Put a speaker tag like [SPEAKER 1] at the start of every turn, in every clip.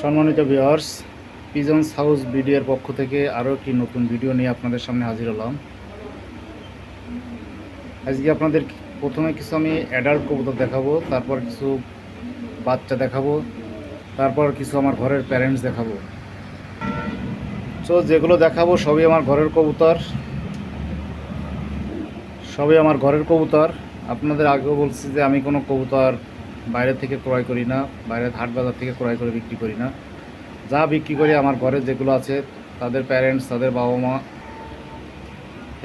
[SPEAKER 1] সম্মানিত viewers pigeons house ভিডিওর পক্ষ থেকে আরও একটি নতুন ভিডিও নিয়ে আপনাদের সামনে হাজির হলাম। আজকে আপনাদের প্রথমে কিছু আমি অ্যাডাল্ট কবুতর দেখাবো, তারপর কিছু বাচ্চা দেখাবো, তারপর কিছু আমার ঘরের প্যারেন্টস দেখাবো। সো যেগুলো দেখাবো সবই আমার ঘরের কবুতর। সবই আমার ঘরের কবুতর। আপনাদের আগেও বলছি যে আমি কোনো কবুতর বাইরে থেকে ক্রয় করি না বাইরের হাট বাজার থেকে ক্রয় করে বিক্রি করি না। যা বিক্রি করি আমার ঘরে যেগুলো আছে, তাদের প্যারেন্টস তাদের বাবা মা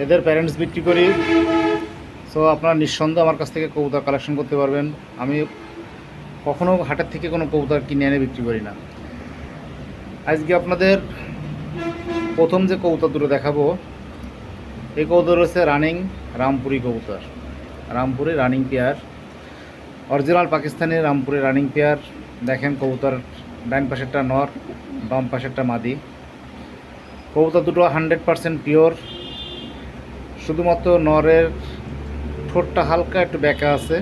[SPEAKER 1] এদের প্যারেন্টস বিক্রি করি। সো আপনারা নিঃসন্দেহে আমার কাছ থেকে কবুতর কালেকশন করতে পারবেন। আমি কখনও হাটের থেকে কোনো কবুতর কিনে এনে বিক্রি করি না। আজকে আপনাদের প্রথম যে কবুতর দুটো দেখাবো, এই কবুতর হচ্ছে রানিং রামপুরি কবুতর। Rampuri running pair. Original Pakistani Rampuri running pair. দেখেন কবুতর ডাইন পাশেরটা নর, বাম পাশেরটা মাদি। কবুতর দুটো হান্ড্রেড পারসেন্ট পিওর শুধুমাত্র নরের ঠোঁটটা হালকা একটু ব্যাকা আছে।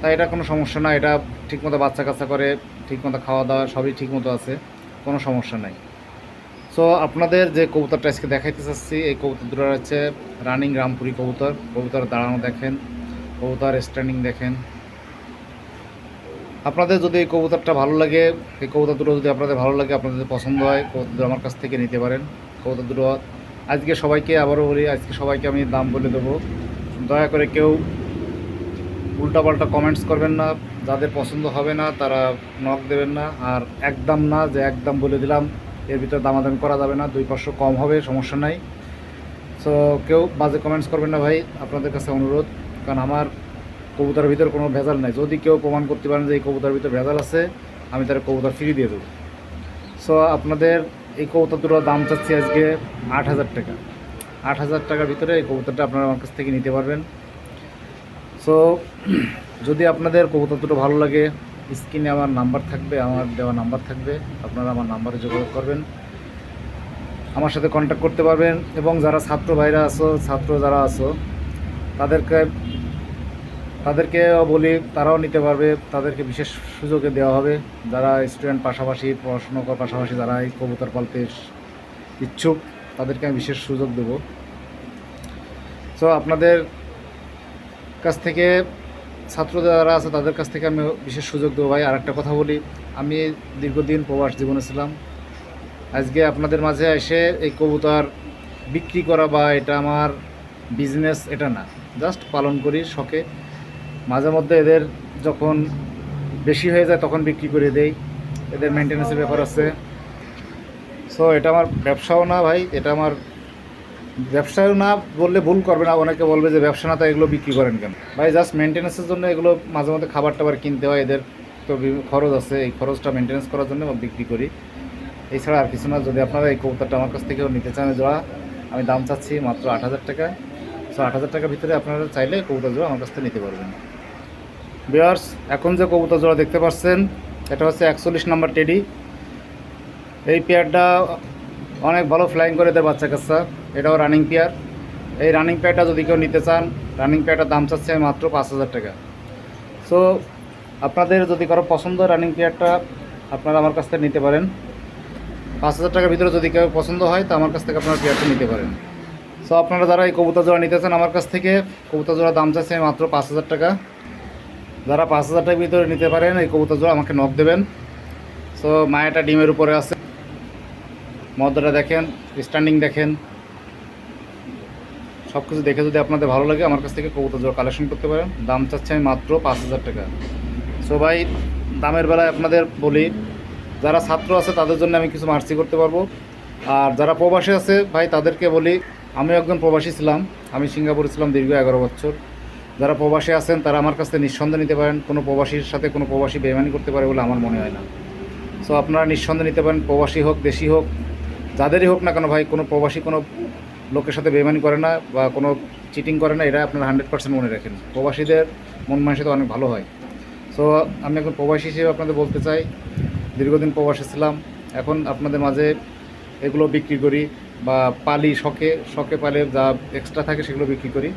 [SPEAKER 1] তাই এটা কোনো সমস্যা না, এটা ঠিকমতো বাচ্চা কাচ্চা করে, ঠিকমতো খাওয়া দাওয়া সবই ঠিকমতো আছে, কোনো সমস্যা নাই। সো আপনাদের যে কবুতরটা আজকে দেখাইতে চাচ্ছি, এই কবুতর দুটো হচ্ছে রানিং রামপুরি কবুতর। কবুতর দাঁড়ানো দেখেন, কবুতর স্ট্যান্ডিং দেখেন। আপনাদের যদি এই কবুতরটা ভালো লাগে, এই কবুতর দুটো যদি আপনাদের ভালো লাগে, আপনাদের পছন্দ হয়, কবুতর দুটো আমার কাছ থেকে নিতে পারেন। কবুতর দুটো আজকে সবাইকে আবারও বলি, আজকে সবাইকে আমি দাম বলে দেবো। দয়া করে কেউ উল্টাপাল্টা কমেন্টস করবেন না, যাদের পছন্দ হবে না, তারা নক দেবেন না। আর একদম না, যে একদম বলে দিলাম, এর ভিতরে দামাদামি করা যাবে না, দুই পাঁচশো কম হবে, সমস্যা নাই। সো কেউ বাজে কমেন্টস করবেন না ভাই, আপনাদের কাছে অনুরোধ। কারণ আমার কবুতরের ভিতরে কোনো ভেজাল নাই। যদি কেউ প্রমাণ করতে পারেন যে এই কবুতরের ভিতরে ভেজাল আছে, আমি তার কবুতর ফ্রি দিয়ে দেবো। সো আপনাদের এই কবুতর দুটোর দাম চাচ্ছি আজকে আট হাজার টাকা। আট হাজার টাকার ভিতরে এই কবুতরটা আপনারা আমার কাছ থেকে নিতে পারবেন। সো যদি আপনাদের কবুতর দুটো ভালো লাগে স্ক্রিনে আমার নাম্বার থাকবে, আমার দেওয়া নাম্বার থাকবে, আপনারা আমার নাম্বারে যোগাযোগ করবেন। আমার সাথে কন্ট্যাক্ট করতে পারবেন এবং যারা ছাত্র ভাইরা আছো, ছাত্র যারা আছো, তাদেরকে তাদেরকে বলি, তারাও নিতে পারবে, তাদেরকে বিশেষ সুযোগে দেওয়া হবে। যারা স্টুডেন্ট পাশাপাশি পড়াশুনো করার পাশাপাশি যারা এই কবুতর পালতে ইচ্ছুক, তাদেরকে আমি বিশেষ সুযোগ দেবো। সো আপনাদের কাছ থেকে, ছাত্র যারা আছে তাদের কাছ থেকে আমি বিশেষ সুযোগ দেবো ভাই। আর একটা কথা বলি, আমি দীর্ঘদিন প্রবাস জীবনে ছিলাম। আজকে আপনাদের মাঝে এসে এই কবুতর বিক্রি করা বা এটা আমার বিজনেস এটা না। জাস্ট পালন করি শখে। মাঝে মধ্যে এদের যখন বেশি হয়ে যায় তখন বিক্রি করে দেই। এদের মেনটেন্যান্সের ব্যাপার আছে। সো এটা আমার ব্যবসাও না ভাই, এটা আমার ব্যবসাও না বললে ভুল করবে না। অনেকে বলবে যে ব্যবসা না তো এগুলো বিক্রি করেন কেন? ভাই জাস্ট মেনটেন্যান্সের জন্য এগুলো মাঝে মধ্যে খাবার টাবার কিনতে হয়। এদের তো খরচ আছে। এই খরচটা মেনটেন্যান্স করার জন্য বিক্রি করি। এছাড়া আর কিছু না। যদি আপনারা এই কবুতরটা আমার কাছ থেকেও নিতে চান জোড়া আমি দাম চাচ্ছি মাত্র আট হাজার টাকা। সো আট হাজার টাকার ভিতরে আপনারা চাইলে কবুতর জোড়া আমার কাছ থেকে নিতে পারবেন। বিয়ার্স এখন যে কবুতর জোড়া দেখতে পাচ্ছেন, এটা হচ্ছে একচল্লিশ নাম্বার টেডি। এই পেয়ারটা অনেক ভালো ফ্লাইং করে দেয় বাচ্চা কাচ্চা, এটাও রানিং পেয়ার এই রানিং পেয়ারটা যদি কেউ নিতে চান রানিং পেয়ারটার দাম চাচ্ছে মাত্র পাঁচ হাজার টাকা। সো আপনাদের যদি কারও পছন্দ রানিং পেয়ারটা আপনারা আমার কাছ থেকে নিতে পারেন। পাঁচ হাজার টাকার ভিতরে যদি কেউ পছন্দ হয়, তো আমার কাছ থেকে আপনারা পেয়ারটা নিতে পারেন। সো আপনারা যারা এই কবুতর জোড়া নিতে চান, আমার কাছ থেকে কবুতর জোড়া দাম চাচ্ছে মাত্র পাঁচ হাজার টাকা। যারা পাঁচ হাজার টাকার ভিতরে নিতে পারেন, এই কবুতর জোড়া আমাকে নক দেবেন। সো মায়াটা ডিমের উপরে আছে। মদ্দাটা দেখেন স্ট্যান্ডিং দেখেন। সব কিছু দেখে যদি আপনাদের ভালো লাগে, আমার কাছ থেকে কবুতর জোড়া কালেকশন করতে পারেন। দাম চাচ্ছে আমি মাত্র পাঁচ হাজার টাকা। সো ভাই, দামের বেলায় আপনাদের বলি, যারা ছাত্র আছে তাদের জন্য আমি কিছু মার্সি করতে পারব। আর যারা প্রবাসী আছে, ভাই, তাদেরকে বলি আমি একজন প্রবাসী ছিলাম। আমি সিঙ্গাপুরে ছিলাম দীর্ঘ এগারো বছর। যারা প্রবাসী আছেন, তারা আমার কাছ থেকে নিঃসন্দেহে নিতে পারেন, কোনো প্রবাসীর সাথে কোনো প্রবাসী বেমানি করতে পারে বলে আমার মনে হয় না। সো আপনারা নিঃসন্দেহ নিতে পারেন, প্রবাসী হোক, দেশি হোক, যাদেরই হোক না কেন ভাই, কোনো প্রবাসী কোনো লোকের সাথে বেমানি করে না বা কোনো চিটিং করে না এটা আপনারা হান্ড্রেড পার্সেন্ট মনে রাখেন। প্রবাসীদের মন মানসিকতা অনেক ভালো হয়। সো আমি এখন প্রবাসী হিসেবে আপনাদের বলতে চাই, দীর্ঘদিন প্রবাসী ছিলাম, এখন আপনাদের মাঝে এগুলো বিক্রি করি বা পালি শখে শখে পালে যা এক্সট্রা থাকে সেগুলো বিক্রি করি।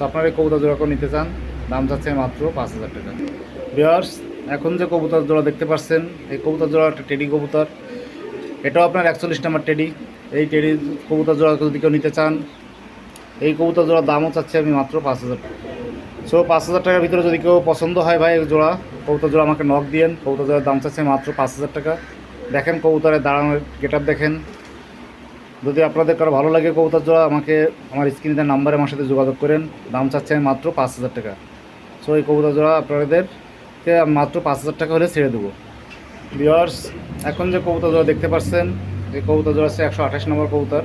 [SPEAKER 1] সো আপনারা এই কবুতর জোড়া নিতে চান। দাম যাচ্ছে মাত্র পাঁচ হাজার টাকা। বিয়ার্স এখন যে কবুতর জোড়া দেখতে পাচ্ছেন, এই কবুতর জোড়া একটা টেডি কবুতর। এটাও আপনার একচল্লিশ নাম্বার টেডি। এই টেডি কবুতর জোড়া যদি কেউ নিতে চান, এই কবুতর জোড়ার দামও চাচ্ছি আমি মাত্র পাঁচ হাজার সো পাঁচ হাজার টাকার ভিতরে যদি কেউ পছন্দ হয় ভাই জোড়া, কবুতর জোড়া আমাকে নক দিয়েন। কবুতর জোড়ার দাম চাচ্ছে মাত্র পাঁচ হাজার টাকা। দেখেন কবুতরের দাঁড়ানোর গেট দেখেন। যদি আপনাদের কারও ভালো লাগে কবুতর জোড়া, আমাকে আমার স্ক্রিনে নাম্বারে আমার সাথে যোগাযোগ করেন। দাম চাচ্ছে আমি মাত্র পাঁচ হাজার টাকা। সো এই কবুতর জোড়া আপনাদেরকে মাত্র পাঁচ হাজার টাকা হলে ছেড়ে দেবো। বিয়ার্স এখন যে কবুতর জোড়া দেখতে পাচ্ছেন, এই কবুতর জোড়া হচ্ছে একশো আঠাশ নম্বর কবুতর।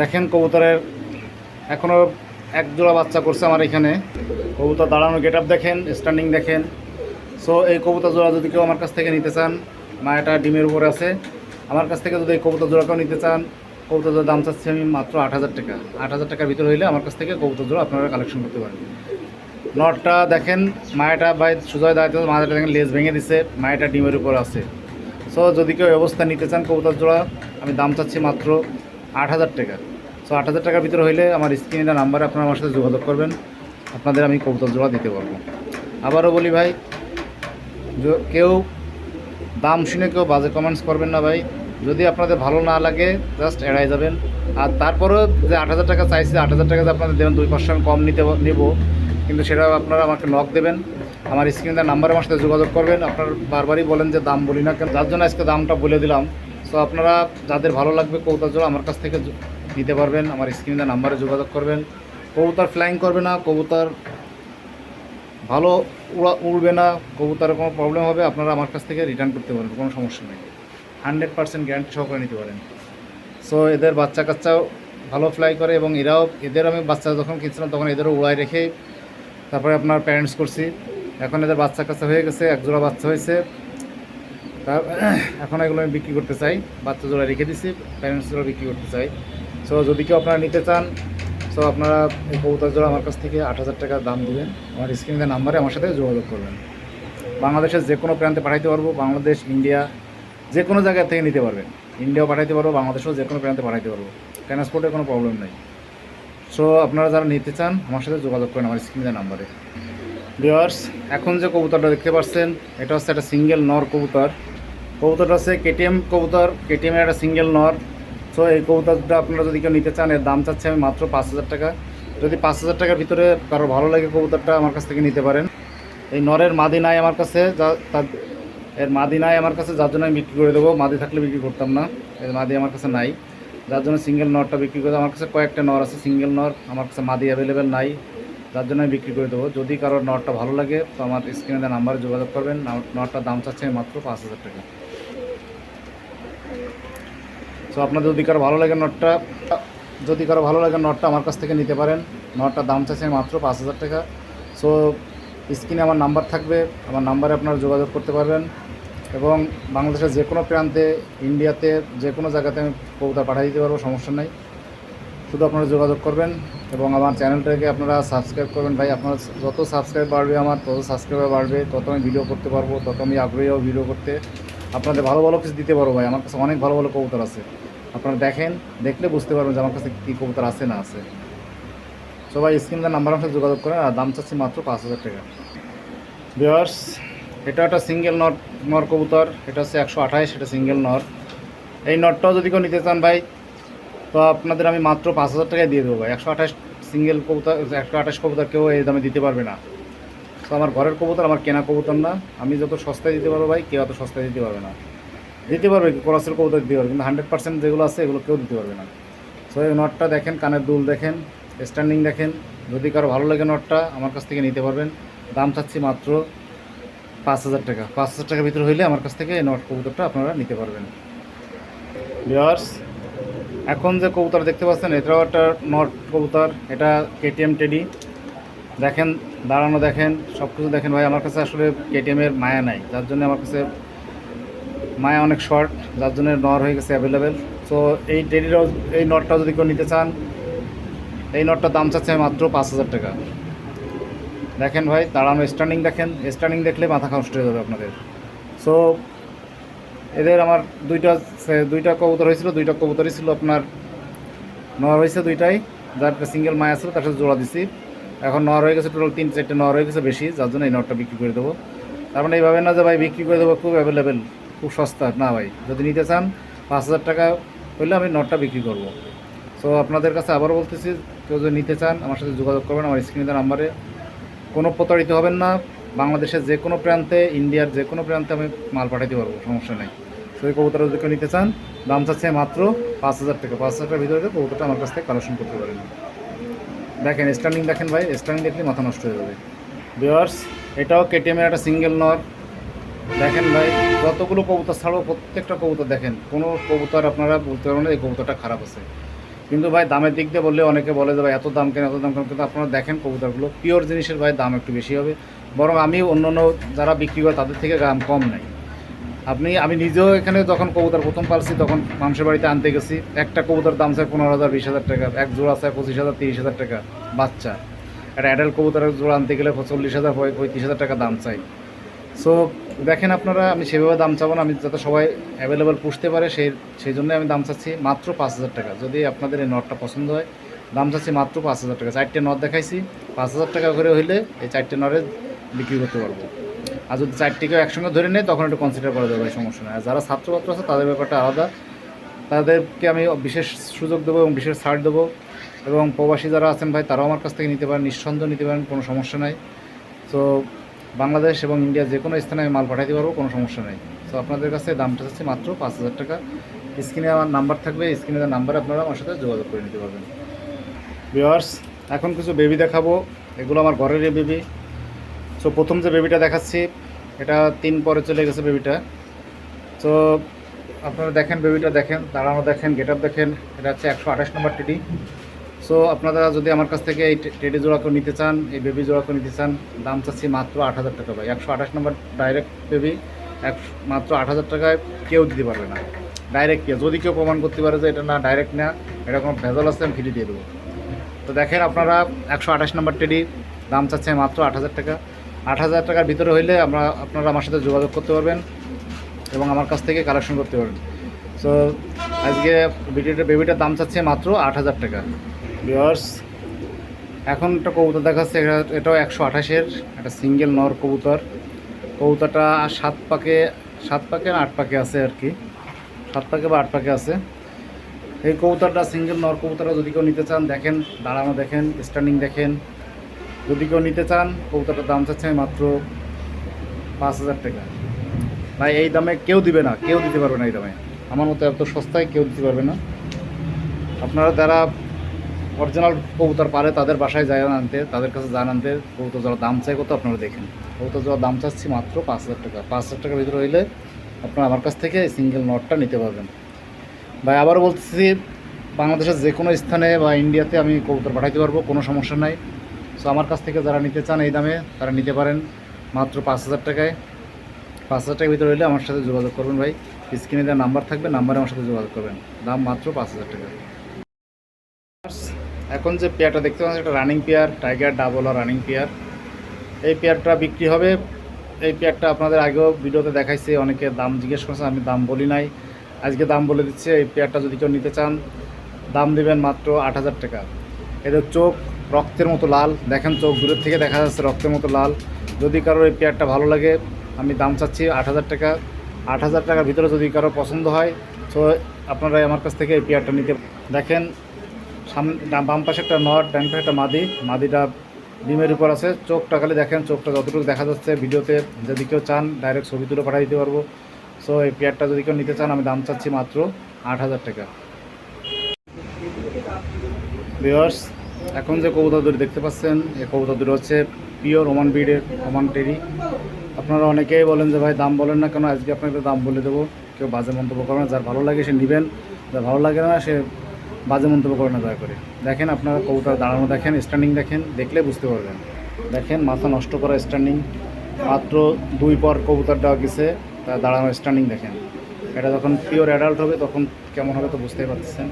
[SPEAKER 1] দেখেন কবুতরের এখনও এক জোড়া বাচ্চা করছে আমার এখানে। কবুতর দাঁড়ানো গেট আপ দেখেন স্ট্যান্ডিং দেখেন। সো এই কবুতর জোড়া যদি কেউ আমার কাছ থেকে নিতে চান মায়াটা ডিমের উপরে আছে। আমার কাছ থেকে যদি এই কবুতর জোড়া কেউ নিতে চান, কবুতর জোড়ার দাম চাচ্ছি আমি মাত্র আট হাজার টাকা। আট হাজার টাকার ভিতরে হইলে আমার কাছ থেকে কবুতর জোড়া আপনারা কালেকশন করতে পারেন। নটটা দেখেন, মায়াটা বাই সুজয় দায়িত্ব মায়াটা দেখেন লেজ ভেঙে দিছে, মায়াটা ডিমের উপর আছে। সো যদি কেউ এই অবস্থা নিতে চান কবুতর জোড়া, আমি দাম চাচ্ছি মাত্র আট হাজার টাকা। সো আট হাজার টাকার ভিতরে হইলে আমার স্ক্রিনে নাম্বারে আপনারা আমার সাথে যোগাযোগ করবেন, আপনাদের আমি কবুতর জোড়া দিতে পারব। আবারও বলি ভাই কেউ দাম শুনে কেউ বাজে কমেন্টস করবেন না ভাই। যদি আপনাদের ভালো না লাগে জাস্ট এড়াই যাবেন। আর তারপরেও যে আট হাজার টাকা চাইছি, আট হাজার টাকা যে আপনাদের দেবেন, দুই পার্সেন্ট কম নিতে নেব। কিন্তু সেটা আপনারা আমাকে নক দেবেন। আমার স্ক্রিনে নাম্বারে আমার সাথে যোগাযোগ করবেন। আপনার বারবারই বলেন যে দাম বলি না কেন। যার জন্য আজকে দামটা বলে দিলাম। সো আপনারা যাদের ভালো লাগবে কৌতার জন্য আমার কাছ থেকে নিতে পারবেন। আমার স্ক্রিনে নাম্বারে যোগাযোগ করবেন। কবুতর ফ্লাইং করবে না, কবুতর ভালো উড়া উড়বে না কবুতরের কোনো প্রবলেম হবে, আপনারা আমার কাছ থেকে রিটার্ন করতে পারেন, কোনো সমস্যা নেই। হান্ড্রেড পার্সেন্ট গ্যারান্টি সহকারে নিতে পারেন। সো এদের বাচ্চা কাচ্চাও ভালো ফ্লাই করে এবং এরাও, এদের আমি বাচ্চা যখন কিনছিলাম, তখন এদেরও উড়াই রেখে তারপরে আপনার প্যারেন্টস করছি। এখন এদের বাচ্চা কাচ্চা হয়ে গেছে এক জোড়া বাচ্চা হয়েছে। তার, এখন এগুলো আমি বিক্রি করতে চাই। বাচ্চা জোড়া রেখে দিছি প্যারেন্টস জোড়া বিক্রি করতে চাই। সো যদি কেউ আপনারা নিতে চান সো আপনারা এই কবুতর জোড়া আমার কাছ থেকে আট হাজার টাকা দাম দিবেন। আমার স্ক্রিনের নাম্বারে আমার সাথে যোগাযোগ করবেন। বাংলাদেশের যে কোনো প্রান্তে পাঠাইতে পারব, বাংলাদেশ, ইন্ডিয়া, যে কোনো জায়গা থেকে নিতে পারবেন। ইন্ডিয়াও পাঠাইতে পারব, বাংলাদেশেও যে কোনো প্রান্তে পাঠাইতে পারব। ট্রান্সপোর্টের কোনো প্রবলেম নেই। সো আপনারা যারা নিতে চান, আমার সাথে যোগাযোগ করেন আমার স্ক্রিনের নাম্বারে। ভিওয়ার্স এখন যে কবুতরটা দেখতে পাচ্ছেন, এটা হচ্ছে একটা সিঙ্গেল নর কবুতর। কবুতরটা হচ্ছে কেটিএম কবুতর। কেটিএমের একটা সিঙ্গেল নর। সো এই কবুতরটা আপনারা যদি কেউ নিতে চান, এর দাম চাচ্ছে আমি মাত্র পাঁচ হাজার টাকা। যদি পাঁচ হাজার টাকার ভিতরে কারও ভালো লাগে কবুতরটা, আমার কাছ থেকে নিতে পারেন। এই নরের মাদি নাই আমার কাছে, যা তার এর মাদি নাই আমার কাছে, যার জন্য আমি বিক্রি করে দেবো। মাদি থাকলে বিক্রি করতাম না, এর মাদি আমার কাছে নাই। যার জন্য সিঙ্গেল নরটা বিক্রি করে আমার কাছে কয়েকটা নর আছে সিঙ্গেল নর, আমার কাছে মাদি অ্যাভেলেবেল নাই। যার জন্য আমি বিক্রি করে দেবো। যদি কারোর নটটা ভালো লাগে, তো আমার স্ক্রিনে নাম্বারে যোগাযোগ করবেন। নটটার দাম চাচ্ছে মাত্র পাঁচ হাজার টাকা। সো আপনাদের যদি কারও ভালো লাগে নটটা, যদি কারও ভালো লাগে নটটা আমার কাছ থেকে নিতে পারেন। নটটার দাম চাচ্ছে মাত্র পাঁচ হাজার টাকা। সো স্ক্রিনে আমার নাম্বার থাকবে, আমার নাম্বারে আপনারা যোগাযোগ করতে পারবেন। এবং বাংলাদেশের যে কোনো প্রান্তে, ইন্ডিয়াতে যে কোনো জায়গাতে আমি কবুতর পাঠিয়ে দিতে পারব, সমস্যা নাই। শুধু আপনারা যোগাযোগ করবেন এবং আমার চ্যানেলটাকে আপনারা সাবস্ক্রাইব করবেন। ভাই, আপনার যত সাবস্ক্রাইব বাড়বে আমার, তত সাবস্ক্রাইবার বাড়বে। তত আমি ভিডিও করতে পারব, তত আমি আগ্রহী ভিডিও করতে। আপনাদের ভালো ভালো কিছু দিতে পারব ভাই। আমার কাছে অনেক ভালো ভালো কবুতর আছে। আপনারা দেখেন, দেখলে বুঝতে পারবেন যে আমার কাছে কী কবুতর আছে না আছে। সবাই স্ক্রিনের নাম্বার আমার যোগাযোগ করেন, আর দাম চাচ্ছি মাত্র পাঁচ হাজার টাকা। বিয়ার্স এটা একটা সিঙ্গেল নট নর কবুতর, এটা হচ্ছে একশো আঠাইশ এটা সিঙ্গেল নর এই নটটাও যদি কেউ নিতে চান ভাই, তো আপনাদের আমি মাত্র পাঁচ হাজার টাকায় দিয়ে দেবো ভাই। একশো আঠাশ সিঙ্গেল কবুতর, একশো আঠাশ কবুতর কেউ এই দামে দিতে পারবে না। তো আমার ঘরের কবুতর, আমার কেনা কবুতর না। আমি যত সস্তায় দিতে পারব ভাই, কেউ অত সস্তায় দিতে পারবে না। দিতে পারবে ক্রসের কবুতর দিতে পারবে, কিন্তু হান্ড্রেড পার্সেন্ট যেগুলো আছে, এগুলো কেউ দিতে পারবে না। সো এই নটটা দেখেন, কানের দুল দেখেন স্ট্যান্ডিং দেখেন। যদি কারও ভালো লাগে নটটা আমার কাছ থেকে নিতে পারবেন। দাম চাচ্ছি মাত্র পাঁচ হাজার টাকা। পাঁচ হাজার টাকার ভিতরে হইলে আমার কাছ থেকে এই নট কবুতরটা আপনারা নিতে পারবেন। ভিওয়ার্স এখন যে কবুতর দেখতে পাচ্ছেন, এটাও একটা নট কবুতর। এটা কেটিএম টেডি দেখেন দাঁড়ানো দেখেন সব কিছু দেখেন ভাই। আমার কাছে আসলে কেটিএমের মায়া নাই। যার জন্য আমার কাছে মায়া অনেক শর্ট যার জন্য নর হয়ে গেছে অ্যাভেলেবেল সো এই টেডিটাও এই নটটা যদি কেউ নিতে চান, এই নটটার দাম চাচ্ছে মাত্র পাঁচ হাজার টাকা। দেখেন ভাই, দাঁড়ানো স্ট্যান্ডিং দেখেন। স্ট্যান্ডিং দেখলে মাথা নষ্ট হয়ে যাবে আপনাদের। সো এদের আমার দুইটা দুইটা কবুতর হয়েছিল, দুইটা কবুতরই ছিল আপনার, নর হয়েছে দুইটাই। যার সিঙ্গেল মায়া ছিল, তার সাথে জোড়া দিছি। এখন নর হয়ে গেছে টোটাল তিন চারটে নর হয়ে গেছে বেশি, যার জন্য এই নরটা বিক্রি করে দেবো। তার মানে এইভাবে না যে ভাই বিক্রি করে দেবো, খুব অ্যাভেলেবেল খুব সস্তা। না ভাই, যদি নিতে চান, পাঁচ হাজার টাকা হলে আমি নটটা বিক্রি করব। সো আপনাদের কাছে আবারও বলতেছি, কেউ যদি নিতে চান, আমার সাথে যোগাযোগ করবেন, আমার স্ক্রিনে নাম্বারে কোনো প্রতারিত হবেন না, বাংলাদেশের যে কোনো প্রান্তে, ইন্ডিয়ার যে কোনো প্রান্তে আমি মাল পাঠাতে পারব, সমস্যা নেই। সেই কবুতর যদি কেউ নিতে চান, দাম চাচ্ছে মাত্র পাঁচ হাজার টাকা। পাঁচ হাজার টাকার ভিতরে কবুতরটা আমার কাছ থেকে কালেকশন করতে পারেন। দেখেন স্ট্যান্ডিং দেখেন ভাই স্ট্যান্ডিং দেখলে মাথা নষ্ট হয়ে যাবে। বিয়ার্স এটাও কেটিএমের একটা সিঙ্গেল নর। দেখেন ভাই, যতগুলো কবুতর ছাড়াও প্রত্যেকটা কবুতর দেখেন, কোনো কবুতর আপনারা বলতে পারবেন না এই কবুতরটা খারাপ আছে। কিন্তু ভাই, দামের দিক দিয়ে বললে অনেকে বলে যে ভাই, এত দাম কেন, এত দাম কেন, কিন্তু আপনারা দেখেন কবুতরগুলো পিওর জিনিসের ভাই, দাম একটু বেশি হবে। বরং আমি অন্য অন্য যারা বিক্রি করে, তাদের থেকে দাম কম নেই। আপনি, আমি নিজেও এখানে যখন কবুতর প্রথম পালছি, তখন মানুষের বাড়িতে আনতে গেছি। একটা কবুতর দাম চাই পনেরো হাজার, বিশ হাজার টাকা। এক জোড়া চাই পঁচিশ হাজার, তিরিশ হাজার টাকা। বাচ্চা। একটা অ্যাডাল্ট কবুতরের জোড়া আনতে গেলে চল্লিশ হাজার পঁয়ত্রিশ হাজার টাকা দাম চাই। সো দেখেন আপনারা, আমি সেভাবে দাম চাবো না। আমি যাতে সবাই অ্যাভেলেবেল পুষতে পারে, সেই সেই জন্য আমি দাম চাচ্ছি মাত্র পাঁচ হাজার টাকা। যদি আপনাদের এই নটটা পছন্দ হয়, দাম চাচ্ছি মাত্র পাঁচ হাজার টাকা। চারটে নট দেখাইছি। পাঁচ হাজার টাকা করে হইলে এই চারটে নরে বিক্রি করতে পারব। আর যদি চারটিকেও একসঙ্গে ধরে নেয়, তখন একটু কনসিডার করা যাবে সমস্যা নেই। আর যারা ছাত্রছাত্র আছে, তাদের ব্যাপারটা আলাদা। তাদেরকে আমি বিশেষ সুযোগ দেবো এবং বিশেষ ছাড় দেবো। এবং প্রবাসী যারা আছেন, ভাই, তারাও আমার কাছ থেকে নিতে পারেন, নিঃসন্দেহ নিতে পারেন, কোনো সমস্যা নাই। তো বাংলাদেশ এবং ইন্ডিয়া যে কোনো স্থানে আমি মাল পাঠাতে পারব, কোনো সমস্যা নেই। তো আপনাদের কাছে দামটা হচ্ছে মাত্র পাঁচ হাজার টাকা। স্ক্রিনে আমার নাম্বার থাকবে স্ক্রিনে নাম্বারে আপনারা আমার সাথে যোগাযোগ করে নিতে পারবেন। ভিওয়ার্স এখন কিছু বেবি দেখাবো। এগুলো আমার ঘরেরই বেবি। সো প্রথম যে বেবিটা দেখাচ্ছি, এটা তিন পরে চলে গেছে বেবিটা তো আপনারা দেখেন বেবিটা দেখেন, দাঁড়ানো দেখেন গেট দেখেন, এটা হচ্ছে একশো আঠাশ নম্বর টিডি সো আপনারা যদি আমার কাছ থেকে এই টেডি জোড়াকে নিতে চান, এই বেবি জোড়াকে নিতে চান, দাম চাচ্ছি মাত্র আট হাজার টাকা ভাই। একশো আঠাশ নম্বর ডাইরেক্ট বেবি এক মাত্র আট হাজার টাকায় কেউ দিতে পারবে না। ডাইরেক্ট কেউ, যদি কেউ প্রমাণ করতে পারে যে এটা না ডাইরেক্ট না, এটা কোনো ভেজাল আছে, আমি ফ্রি দিয়ে দেবো। তো দেখেন আপনারা একশো আঠাশ নম্বর টেডি দাম চাচ্ছে মাত্র আট হাজার টাকা। আট হাজার টাকার ভিতরে হইলে আমরা আপনারা আমার সাথে যোগাযোগ করতে পারবেন এবং আমার কাছ থেকে কালেকশন করতে পারবেন। সো আজকে ভিডিওটা বেবিটার দাম চাচ্ছে মাত্র আট হাজার টাকা। বিয়ার্স এখন একটা কবুতর দেখাচ্ছে এটাও একশো আঠাশের, একটা সিঙ্গেল নর কবুতর। কবুতরটা সাত পাকে সাত পাকে না আট পাকে আছে আর কি? সাত পাকে বা আট পাকে আছে। এই কবুতরটা সিঙ্গেল নর কবুতরটা যদি কেউ নিতে চান, দেখেন, দাঁড়ানো দেখেন স্ট্যান্ডিং দেখেন। যদি কেউ নিতে চান, কবুতরটার দাম চাচ্ছে মাত্র পাঁচ হাজার টাকা। ভাই, এই দামে কেউ দিবে না, কেউ দিতে পারবে না এই দামে। আমার মতো এত সস্তায় কেউ দিতে পারবে না। আপনারা যারা অরিজিনাল কবুতর পারে, তাদের বাসায় যায় আনতে, তাদের কাছে যান আনতে, কবুতর যারা দাম চাই কত আপনারা দেখেন। কবুতর যারা দাম চাচ্ছি মাত্র পাঁচ হাজার টাকা। পাঁচ হাজার টাকার ভিতরে হইলে আপনারা আমার কাছ থেকে সিঙ্গেল নটটা নিতে পারবেন। ভাই আবার বলতেছি, বাংলাদেশের যে কোনো স্থানে বা ইন্ডিয়াতে আমি কবুতর পাঠাইতে পারব, কোনো সমস্যা নাই। সো আমার কাছ থেকে যারা নিতে চান এই দামে, তারা নিতে পারেন মাত্র পাঁচ হাজার টাকায়। পাঁচ হাজার টাকার ভিতরে হলে আমার সাথে যোগাযোগ করবেন ভাই। স্ক্রিনে দেওয়া নাম্বার থাকবে, নাম্বারে আমার সাথে যোগাযোগ করবেন। দাম মাত্র পাঁচ হাজার টাকা। এখন যে পেয়ারটা দেখতে পাচ্ছেন একটা রানিং পেয়ার, টাইগার ডাবল আর রানিং পেয়ার। এই পেয়ারটা বিক্রি হবে। এই পেয়ারটা আপনাদের আগেও ভিডিওতে দেখাইছে, অনেকে দাম জিজ্ঞেস করছে, আমি দাম বলি নাই। আজকে দাম বলে দিচ্ছে, এই পেয়ারটা যদি কেউ নিতে চান, দাম দেবেন মাত্র আট হাজার টাকা। এদের চোখ রক্তের মতো লাল। দেখেন চোখ দূরের থেকে দেখা যাচ্ছে রক্তের মতো লাল। যদি কারোর এই পেয়ারটা ভালো লাগে, আমি দাম চাচ্ছি আট হাজার টাকা। আট হাজার টাকার ভিতরে যদি কারও পছন্দ হয়, তো আপনারা আমার কাছ থেকে এই পেয়ারটা নিতে দেখেন, সামনে বাম পাশে একটা নট, ডান পাশে একটা মাদি। মাদিটা ডিমের উপর আছে। চোখটা খালি দেখেন, চোখটা যতটুকু দেখা যাচ্ছে ভিডিওতে। যদি কেউ চান, ডাইরেক্ট ছবি তুলে পাঠিয়ে দিতে পারব। সো এই পেয়ারটা যদি কেউ নিতে চান, আমি দাম চাচ্ছি মাত্র আট হাজার টাকা। ভিওয়ার্স এখন যে কবুতর দেখতে পাচ্ছেন এই কবুতর হচ্ছে পিওর ওমান ব্রিডের ওমান টেরি আপনারা অনেকেই বলেন যে, ভাই, দাম বলেন না কেন? আজকে আপনাকে দাম বলে দেবো। কেউ বাজে মন্তব্য করে না। যার ভালো লাগে সে নেবেন, যার ভালো লাগে না সে বাজে মন্তব্য করে না, দয়া করে। দেখেন আপনারা কবুতর দাঁড়ানো দেখেন স্ট্যান্ডিং দেখেন, দেখলে বুঝতে পারবেন। দেখেন, মাথা নষ্ট করা স্ট্যান্ডিং মাত্র দুই পর কবুতর দেওয়া গেছে তার দাঁড়ানো স্ট্যান্ডিং দেখেন। এটা যখন পিওর অ্যাডাল্ট হবে, তখন কেমন হবে তো বুঝতেই পারতেছেন।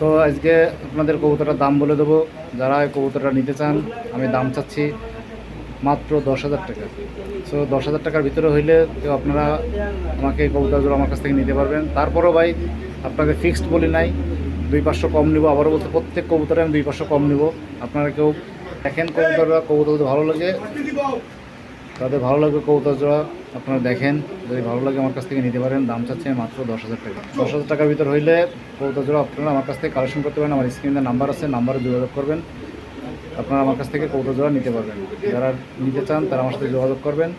[SPEAKER 1] সো আজকে আপনাদের কবুতরটার দাম বলে দেবো। যারা এই কবুতরটা নিতে চান, আমি দাম চাচ্ছি মাত্র দশ হাজার টাকা। সো দশ হাজার টাকার ভিতরে হইলে কেউ আপনারা আমাকে এই কবুতরগুলো আমার কাছ থেকে নিতে পারবেন। তারপরও ভাই, আপনাকে ফিক্সড বলি নাই, দুই পাঁচশো কম নিব। আবারও বলতে প্রত্যেক কবুতরে আমি দুই পাঁচশো কম নিব। আপনারা কেউ দেখেন কবুতররা কবুতর ভালো লাগে, তাদের ভালো লাগবে কৌতা জোড়া আপনারা দেখেন, যদি ভালো লাগে আমার কাছ থেকে নিতে পারেন, দাম চাচ্ছে মাত্র দশ হাজার টাকা। দশ হাজার টাকার ভিতর হইলে কৌতা জোড়া আপনারা আমার কাছ থেকে কালেকশন করতে পারেন, আমার স্ক্রিনে নাম্বার আছে নাম্বারে যোগাযোগ করবেন। আপনারা আমার কাছ থেকে কৌটা জোড়া নিতে পারবেন। যারা নিতে চান, তারা আমার সাথে যোগাযোগ করবেন।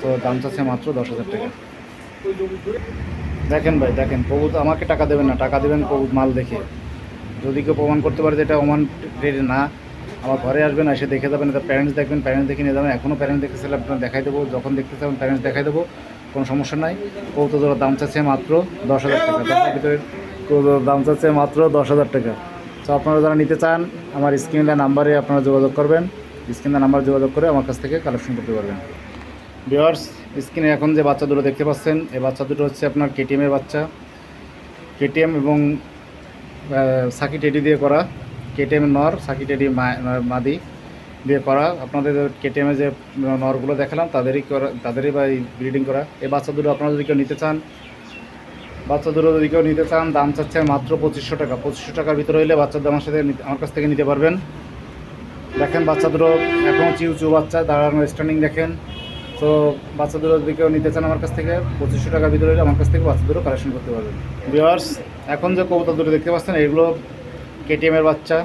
[SPEAKER 1] তো দাম চাচ্ছে মাত্র দশ হাজার টাকা। দেখেন ভাই, দেখেন, কবুত আমাকে টাকা দেবেন না, টাকা দেবেন কবুত মাল দেখে। যদি কেউ প্রমাণ করতে পারে যে এটা ওমান রেটে না আমার ঘরে আসবেন এসে দেখে যাবেন, এটা প্যারেন্টস দেখবেন প্যারেন্টস দেখে নিয়ে যাবেন। এখনও প্যারেন্টস দেখতেছিল আপনার দেখাই দেবো, যখন দেখতে চাবেন প্যারেন্টস দেখাই দেবো, কোনো সমস্যা নাই। কৌতো জোড়ার দাম চাচ্ছে মাত্র দশ হাজার টাকা। তার ভিতরে কৌতোর দাম চাচ্ছে মাত্র দশ হাজার টাকা। তো আপনারা যারা নিতে চান, আমার স্ক্রিনে নাম্বারে আপনারা যোগাযোগ করবেন। স্ক্রিনে নাম্বার যোগাযোগ করে আমার কাছ থেকে কালেকশন করতে পারবেন। ভিওয়ার্স স্ক্রিনে এখন যে বাচ্চা দুটো দেখতে পাচ্ছেন, এই বাচ্চা দুটো হচ্ছে আপনার কেটিএমের বাচ্চা। কেটিএম এবং সাকি টেডি দিয়ে করা। কেটিএম নর সাকি টেডি মা- মাদি দিয়ে করা। আপনাদের কেটিএমে যে নরগুলো দেখালাম, তাদেরই করা তাদেরই বা ব্রিডিং করা। এই বাচ্চা দুটো আপনারা যদি কেউ নিতে চান, বাচ্চা দুটো যদি কেউ নিতে চান, দাম চাচ্ছে মাত্র পঁচিশশো টাকা। পঁচিশশো টাকার ভিতরে হইলে বাচ্চার দাম আমার সাথে আমার কাছ থেকে নিতে পারবেন। দেখেন বাচ্চা দুটো এখন চিউ চিউ বাচ্চা, দাঁড়ানো স্ট্যান্ডিং দেখেন। তো বাচ্চা দুটো যদি কেউ নিতে চান আমার কাছ থেকে, পঁচিশশো টাকার ভিতরে হলে আমার কাছ থেকে বাচ্চা দুটো কালেকশন করতে পারবেন। বিয়ার্স এখন যে কবুতর দুটো দেখতে পাচ্ছেন, এগুলো কেটিএমের বাচ্চা।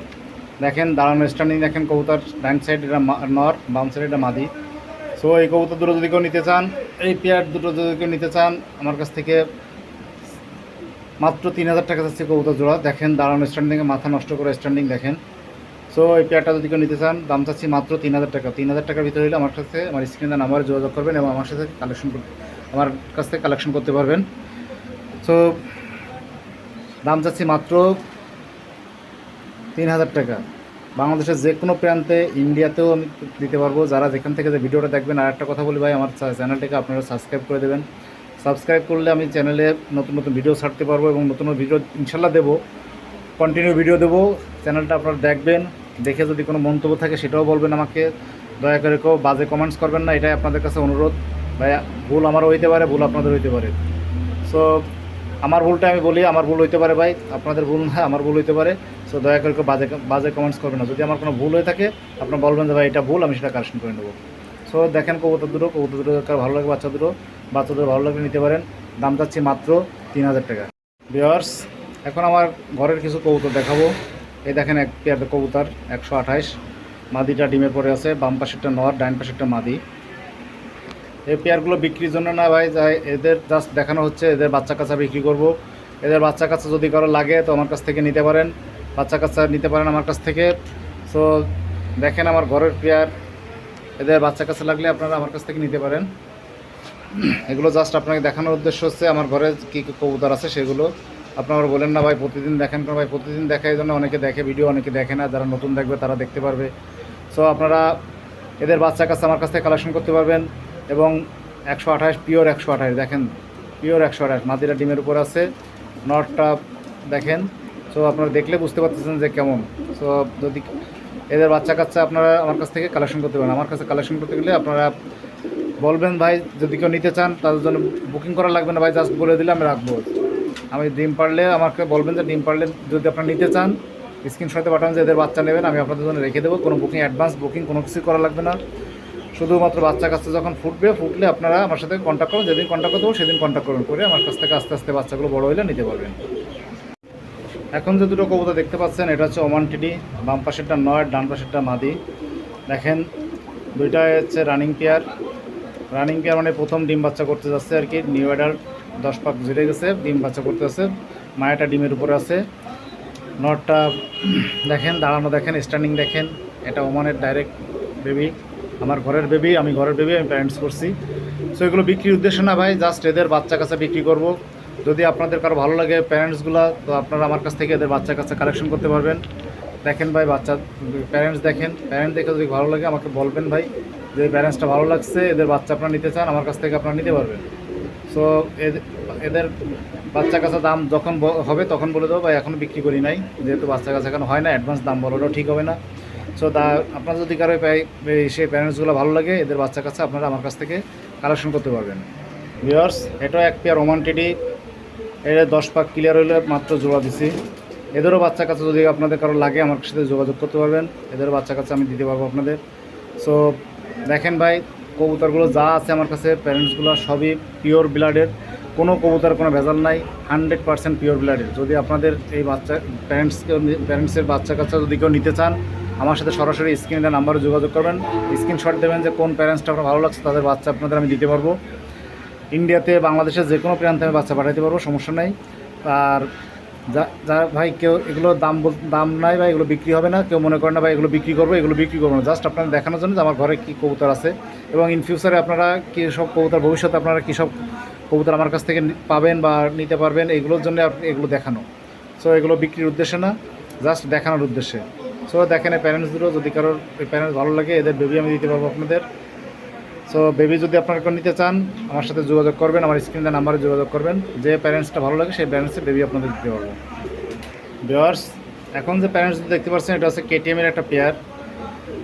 [SPEAKER 1] দেখেন দাঁড়ানো স্ট্যান্ডিং দেখেন কবুতর। ডান সাইড এটা নর, বাম সাইড এটা মাদি। সো এই কবুতর দুটো যদি কেউ নিতে চান, এই পেয়ার দুটো যদি কেউ নিতে চান, আমার কাছ থেকে মাত্র তিন হাজার টাকা যাচ্ছে কবুতর জোড়া। দেখেন দাঁড়ানো স্ট্যান্ডিংয়ে মাথা নষ্ট করে স্ট্যান্ডিং দেখেন। সো এই পেয়ারটা যদি কেউ নিতে চান, দাম চাচ্ছি মাত্র তিন হাজার টাকা। তিন হাজার টাকার ভিতরে হলে আমার কাছে, আমার স্ক্রিনে নাম্বারে যোগাযোগ করবেন এবং আমার সাথে কালেকশন আমার কাছ থেকে কালেকশন করতে পারবেন। সো দাম চাচ্ছি মাত্র তিন হাজার টাকা। বাংলাদেশের যে কোনো প্রান্তে ইন্ডিয়াতেও আমি দিতে পারব। যারা যেখান থেকে যে ভিডিওটা দেখবেন, আর একটা কথা বলি ভাই, আমার চ্যানেলটাকে আপনারা সাবস্ক্রাইব করে দেবেন। সাবস্ক্রাইব করলে আমি চ্যানেলে নতুন নতুন ভিডিও ছাড়তে পারব এবং নতুন নতুন ভিডিও ইনশাল্লাহ দেবো। কন্টিনিউ ভিডিও দেবো। চ্যানেলটা আপনারা দেখবেন। দেখে যদি কোনো মন্তব্য থাকে, সেটাও বলবেন আমাকে। দয়া করে কেউ বাজে কমেন্টস করবেন না, এটাই আপনাদের কাছে অনুরোধ। ভাই ভুল আমারও হইতে পারে, ভুল আপনাদের হইতে পারে। সো আমার ভুলটা আমি বলি, আমার ভুল হইতে পারে ভাই। আপনাদের ভুল না, আমার ভুল হইতে পারে। সো দয়া করে বাজে বাজে কমেন্টস করবেন না। যদি আমার কোনো ভুল হয়ে থাকে, আপনারা বলবেন যে, ভাই, এটা ভুল, আমি সেটা কারেকশন করে নেব। সো দেখেন কবুতর দুটো কবুতর দুটো ভালো লাগে বাচ্চা দুটো বাচ্চা দুটো ভালো লাগলে নিতে পারেন। দাম চাচ্ছি মাত্র তিন হাজার টাকা। বিয়ার্স এখন আমার ঘরের কিছু কবুতর দেখাবো। এই দেখেন এক পেয়ার কবুতর, একশো আঠাইশ মাদিটা ডিমের পরে আছে, বাম পাশেরটা নর ডাইন পাশেরটা মাদি। এই পেয়ারগুলো বিক্রির জন্য না ভাই, যাই, এদের জাস্ট দেখানো হচ্ছে, এদের বাচ্চা কাচ্চা বিক্রি করব। এদের বাচ্চা কাচ্চা যদি কারও লাগে, তো আমার কাছ থেকে নিতে পারেন। বাচ্চা কাচ্চা নিতে পারেন আমার কাছ থেকে। সো দেখেন আমার ঘরের পেয়ার। এদের বাচ্চা কাচ্চা লাগলে আপনারা আমার কাছ থেকে নিতে পারেন। এগুলো জাস্ট আপনাকে দেখানোর উদ্দেশ্য হচ্ছে আমার ঘরে কী কী কবুতর আছে সেগুলো। আপনারা বলেন না ভাই, প্রতিদিন দেখেন কারণ ভাই, প্রতিদিন দেখা এই জন্য অনেকে দেখে, ভিডিও অনেকে দেখে না, যারা নতুন দেখবে তারা দেখতে পারবে। সো আপনারা এদের বাচ্চা কাছে আমার কাছ থেকে কালেকশন করতে পারবেন এবং একশো আঠাশ, পিওর একশো আঠাশ, দেখেন, পিওর একশো আঠাশ, মাদিরা ডিমের উপর আছে। নটটা দেখেন। সো আপনারা দেখলে বুঝতে পারতেছেন যে কেমন। সো যদি এদের বাচ্চা কাচ্চা আপনারা আমার কাছ থেকে কালেকশন করতে পারেন। আমার কাছে কালেকশন করতে গেলে আপনারা বলবেন, ভাই, যদি কেউ নিতে চান, তাদের জন্য বুকিং করা লাগবে না, ভাই জাস্ট বলে দিলে আমি রাখব। আমি ডিম পারলে আমাকে বলবেন যে, ডিম পারলে যদি আপনারা নিতে চান স্ক্রিনশটে পাঠান যে এদের বাচ্চা নেবেন, আমি আপনাদের জন্য রেখে দেবো। কোনো বুকিং অ্যাডভান্স বুকিং কোনো কিছু করা লাগবে না। শুধুমাত্র বাচ্চা কাছে যখন ফুটবে, ফুটলে আপনারা আমার সাথে কন্ট্যাক্ট করুন। যেদিন কন্ট্যাক্ট করতে সেদিন কন্ট্যাক্ট করুন। করে আমার কাছ থেকে আস্তে আস্তে বাচ্চাগুলো বড় হলে নিতে পারবেন। এখন যে দুটো কবুতর দেখতে পাচ্ছেন, এটা হচ্ছে ওমান টিডি, বাম পাশেরটা নয়, ডান পাশেরটা মাদি। দেখেন, দুইটাই হচ্ছে রানিং পেয়ার রানিং পেয়ার মানে প্রথম ডিম বাচ্চা করতে যাচ্ছে আর কি। নিউ অ্যাডাল্ট দশ পাক জুড়ে গেছে, ডিম বাচ্চা করতে আছে মায়াটা ডিমের উপরে আছে। নটটা, দেখেন, দাঁড়ানো দেখেন স্ট্যান্ডিং দেখেন। এটা ওমানের ডাইরেক্ট বেবি আমার ঘরের বেবি আমি ঘরের বেবি আমি প্যারেন্টস করছি। সো এগুলো বিক্রির উদ্দেশ্য না ভাই জাস্ট এদের বাচ্চা কাছে বিক্রি করব। যদি আপনাদের কারও ভালো লাগে প্যারেন্টসগুলো তো আপনারা আমার কাছ থেকে এদের বাচ্চা কাছে কালেকশন করতে পারবেন। দেখেন ভাই বাচ্চা প্যারেন্টস দেখেন। প্যারেন্ট দেখে যদি ভালো লাগে আমাকে বলবেন ভাই যে প্যারেন্টসটা ভালো লাগছে, এদের বাচ্চা আপনারা নিতে চান, আমার কাছ থেকে আপনারা নিতে পারবেন। সো এদের বাচ্চা কাছে দাম যখন হবে তখন বলে দেবো ভাই এখনও বিক্রি করি নাই। যেহেতু বাচ্চা কাছে এখন হয় না অ্যাডভান্স দাম বলাটাও ঠিক হবে না। সো তা আপনার যদি কারও সেই প্যারেন্টসগুলো ভালো লাগে, এদের বাচ্চা কাছে আপনারা আমার কাছ থেকে কালেকশন করতে পারবেন। ভিওর্স এটাও এক পেয়ার ওমান টিডি এটা দশ পাক ক্লিয়ার হইলে মাত্র জোড়া দিছি। এদেরও বাচ্চা কাছে যদি আপনাদের কারও লাগে, আমার সাথে যোগাযোগ করতে পারবেন। এদেরও বাচ্চা কাছে আমি দিতে পারব আপনাদের। সো দেখেন ভাই, কবুতরগুলো যা আছে আমার কাছে প্যারেন্টসগুলো সবই পিওর ব্লাডের কোনো কবুতর, কোনো ভেজাল নাই হান্ড্রেড পার্সেন্ট পিওর ব্লাডের যদি আপনাদের এই বাচ্চা প্যারেন্টসকে প্যারেন্টসের বাচ্চা কাচ্চা যদি কেউ নিতে চান, আমার সাথে সরাসরি স্ক্রিনে নাম্বারে যোগাযোগ করবেন। স্ক্রিনশট দেবেন যে কোন প্যারেন্টসটা আপনার ভালো লাগছে, তাদের বাচ্চা আপনাদের আমি দিতে পারব। ইন্ডিয়াতে বাংলাদেশের যে কোনো প্রান্তে আমি বাচ্চা পাঠাতে পারব, সমস্যা নাই। আর যা যা, ভাই, কেউ এগুলো দাম দাম নাই বা এগুলো বিক্রি হবে না। কেউ মনে করেন না, ভাই, এগুলো বিক্রি করব, এগুলো বিক্রি করব না। জাস্ট আপনাদের দেখানোর জন্য যে আমার ঘরে কী কবুতর আছে। এবং ইন ফিউচারে আপনারা কী সব কবুতর, ভবিষ্যতে আপনারা কী সব কবুতর আমার কাছ থেকে পাবেন বা নিতে পারবেন, এগুলোর জন্য এগুলো দেখানো। সো এগুলো বিক্রির উদ্দেশ্যে না, জাস্ট দেখানোর উদ্দেশ্যে। সো দেখেন এই প্যারেন্টসগুলো যদি কারোর প্যারেন্টস ভালো লাগে, এদের বেবি আমি দিতে পারব আপনাদের। সো বেবি যদি আপনারা কেউ নিতে চান, আমার সাথে যোগাযোগ করবেন, আমার স্ক্রিনের নাম্বারে যোগাযোগ করবেন। যে প্যারেন্টসটা ভালো লাগে, সেই প্যারেন্টসের বেবি আপনাদের দিতে পারব। ভিওয়ার্স এখন যে প্যারেন্টস দেখতে পাচ্ছেন, এটা হচ্ছে কেটিএমের একটা পেয়ার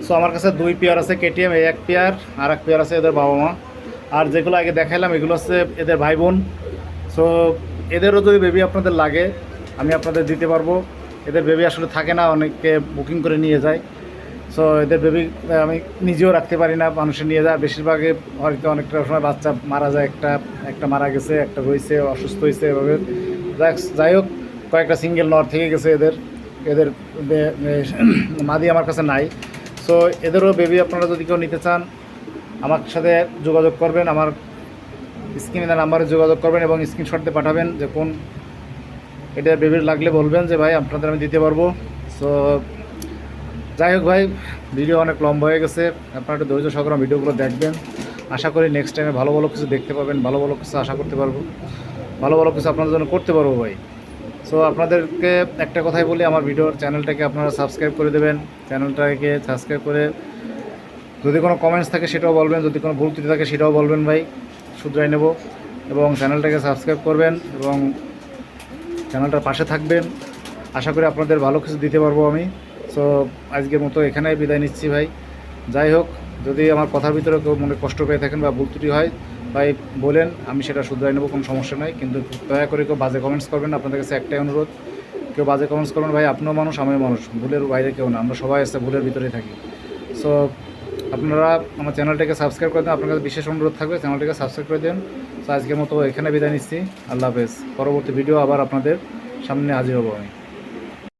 [SPEAKER 1] সো আমার কাছে দুই পেয়ার আছে কেটিএম এই এক পেয়ার আর এক পেয়ার আছে এদের বাবা মা আর যেগুলো আগে দেখাইলাম, এগুলো হচ্ছে এদের ভাই বোন সো এদেরও যদি বেবি আপনাদের লাগে, আমি আপনাদের দিতে পারব। এদের বেবি আসলে থাকে না, অনেককে বুকিং করে নিয়ে যায়। সো এদের বেবি আমি নিজেও রাখতে পারি না। মানুষে নিয়ে যায়। বেশিরভাগে হয়তো অনেকটা সময় বাচ্চা মারা যায়। একটা একটা মারা গেছে, একটা হয়েছে, অসুস্থ হয়েছে এভাবে। যাই হোক, কয়েকটা সিঙ্গেল নর থেকে গেছে এদের। এদের মাদি আমার কাছে নাই। সো এদেরও বেবি আপনারা যদি কেউ নিতে চান, আমার সাথে যোগাযোগ করবেন। আমার স্ক্রিনে নাম্বারে যোগাযোগ করবেন এবং স্ক্রিনশট পাঠাবেন যে কোন, এটা বেবির লাগলে বলবেন যে, ভাই, আপনাদের আমি দিতে পারব। সো যাই হোক ভাই, ভিডিও অনেক লম্বা হয়ে গেছে। আপনারা একটু ধৈর্য সহকারে ভিডিওগুলো দেখবেন। আশা করি নেক্সট টাইমে ভালো ভালো কিছু দেখতে পাবেন, ভালো ভালো কিছু আশা করতে পারব। ভালো ভালো কিছু আপনাদের জন্য করতে পারব ভাই। সো আপনাদেরকে একটা কথাই বলি, আমার ভিডিওর চ্যানেলটাকে আপনারা সাবস্ক্রাইব করে দেবেন। চ্যানেলটাকে সাবস্ক্রাইব করে যদি কোনো কমেন্টস থাকে সেটাও বলবেন, যদি কোনো ভুল ত্রুটি থাকে সেটাও বলবেন ভাই। শুধরাই নেব এবং চ্যানেলটাকে সাবস্ক্রাইব করবেন এবং চ্যানেলটার পাশে থাকবেন। আশা করি আপনাদের ভালো কিছু দিতে পারব আমি। সো আজকের মতো এখানেই বিদায় নিচ্ছি ভাই। যাই হোক, যদি আমার কথার ভিতরে কেউ মনে কষ্ট পেয়ে থাকেন বা ভুল ত্রুটি হয়, ভাই বলেন, আমি সেটা শুধরাই নেব, কোনো সমস্যা নাই। কিন্তু দয়া করে কেউ বাজে কমেন্টস করবেন। আপনাদের কাছে একটাই অনুরোধ, কেউ বাজে কমেন্টস করবেন, ভাই, আপনিও মানুষ, আমিও মানুষ, ভুলের বাইরে কেউ না, আমরা সবাই আছে ভুলের ভিতরেই থাকি। সো আপনারা আমার চ্যানেলটাকে সাবস্ক্রাইব করে দেন, আপনার কাছে বিশেষ অনুরোধ থাকবে, চ্যানেলটাকে সাবস্ক্রাইব করে দেন। তো আজকের মতো এখানে বিদায় নিচ্ছি, আল্লাহ হাফেজ। পরবর্তী ভিডিও আবার আপনাদের সামনে হাজির হব আমি।